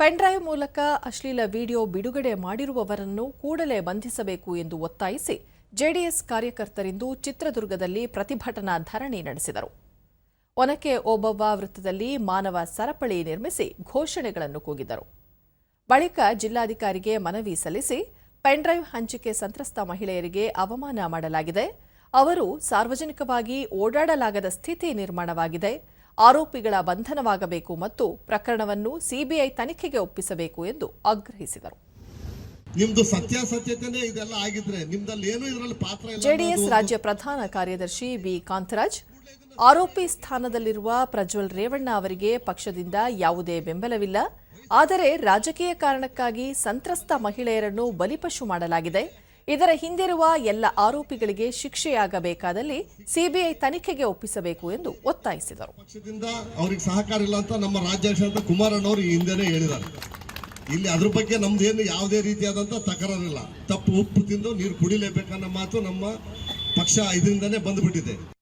Pen drive ಮೂಲಕ ಅಶ್ಲೀಲ video ಬಿಡುಗಡೆ ಮಾಡಿರುವವರನ್ನು ಕೂಡಲೇ ಬಂಧಿಸಬೇಕು ಎಂದು ಒತ್ತಾಯಿಸಿ ಜೆಡಿಎಸ್ ಕಾರ್ಯಕರ್ತರಿಂದು ಚಿತ್ರದುರ್ಗದಲ್ಲಿ ಪ್ರತಿಭಟನಾ ಧರಣಿ ನಡೆಸಿದರು. ಒನಕೆ ಓಬವ್ವ ವೃತ್ತದಲ್ಲಿ ಮಾನವ ಸರಪಳಿ ನಿರ್ಮಿಸಿ ಘೋಷಣೆಗಳನ್ನು ಕೂಗಿದರು. ಬಳಿಕ ಜಿಲ್ಲಾಧಿಕಾರಿಗೆ ಮನವಿ ಸಲ್ಲಿಸಿ ಪೆನ್ಡ್ರೈವ್ ಹಂಚಿಕೆ ಸಂತ್ರಸ್ತ ಮಹಿಳೆಯರಿಗೆ ಅವಮಾನ ಮಾಡಲಾಗಿದೆ. ಅವರು ಸಾರ್ವಜನಿಕವಾಗಿ ಓಡಾಡಲಾಗದ ಸ್ಥಿತಿ ನಿರ್ಮಾಣವಾಗಿದೆ. ಆರೋಪಿಗಳ ಬಂಧನವಾಗಬೇಕು ಮತ್ತು ಪ್ರಕರಣವನ್ನು ಸಿಬಿಐ ತನಿಖೆಗೆ ಒಪ್ಪಿಸಬೇಕು ಎಂದು ಆಗ್ರಹಿಸಿದರು. ನಿಮ್ದು ಸತ್ಯಾಸತ್ಯತೆನೇ ಇದೆಲ್ಲ ಆಗಿದ್ರೆ ನಿಮ್ದಲ್ಲಿ ಏನು ಇದರಲ್ಲಿ ಪಾತ್ರ ಜೆಡಿಎಸ್ ರಾಜ್ಯ ಪ್ರಧಾನ ಕಾರ್ಯದರ್ಶಿ ಬಿ. ಕಾಂತರಾಜ್ ಆರೋಪಿ ಸ್ಥಾನದಲ್ಲಿರುವ ಪ್ರಜ್ವಲ್ ರೇವಣ್ಣ ಅವರಿಗೆ ಪಕ್ಷದಿಂದ ಯಾವುದೇ ಬೆಂಬಲವಿಲ್ಲ. ಆದರೆ ರಾಜಕೀಯ ಕಾರಣಕ್ಕಾಗಿ ಸಂತ್ರಸ್ತ ಮಹಿಳೆಯರನ್ನು ಬಲಿಪಶು ಮಾಡಲಾಗಿದೆ. ಇದರ ಹಿಂದಿರುವ ಎಲ್ಲ ಆರೋಪಿಗಳಿಗೆ ಶಿಕ್ಷೆಯಾಗಬೇಕಾದಲ್ಲಿ ಸಿಬಿಐ ತನಿಖೆಗೆ ಒಪ್ಪಿಸಬೇಕು ಎಂದು ಒತ್ತಾಯಿಸಿದರು. ಪಕ್ಷದಿಂದ ಅವರಿಗೆ ಸಹಕಾರ ಇಲ್ಲ ಅಂತ ನಮ್ಮ ರಾಜ್ಯಾಧ್ಯಕ್ಷ ಕುಮಾರಣ್ಣವರು ಅವರು ಹಿಂದೆನೆ ಹೇಳಿದ್ದಾರೆ. ಇಲ್ಲಿ ಅದ್ರ ಬಗ್ಗೆ ನಮ್ದೇನು ಯಾವುದೇ ರೀತಿಯಾದಂತ ತಕರಾರಿಲ್ಲ. ತಪ್ಪು ಉಪ್ಪು ತಿಂದು ನೀರು ಕುಡಿಲೇಬೇಕನ್ನೋ ಮಾತು ನಮ್ಮ ಪಕ್ಷ ಇದರಿಂದನೇ ಬಂದ್ಬಿಟ್ಟಿದೆ.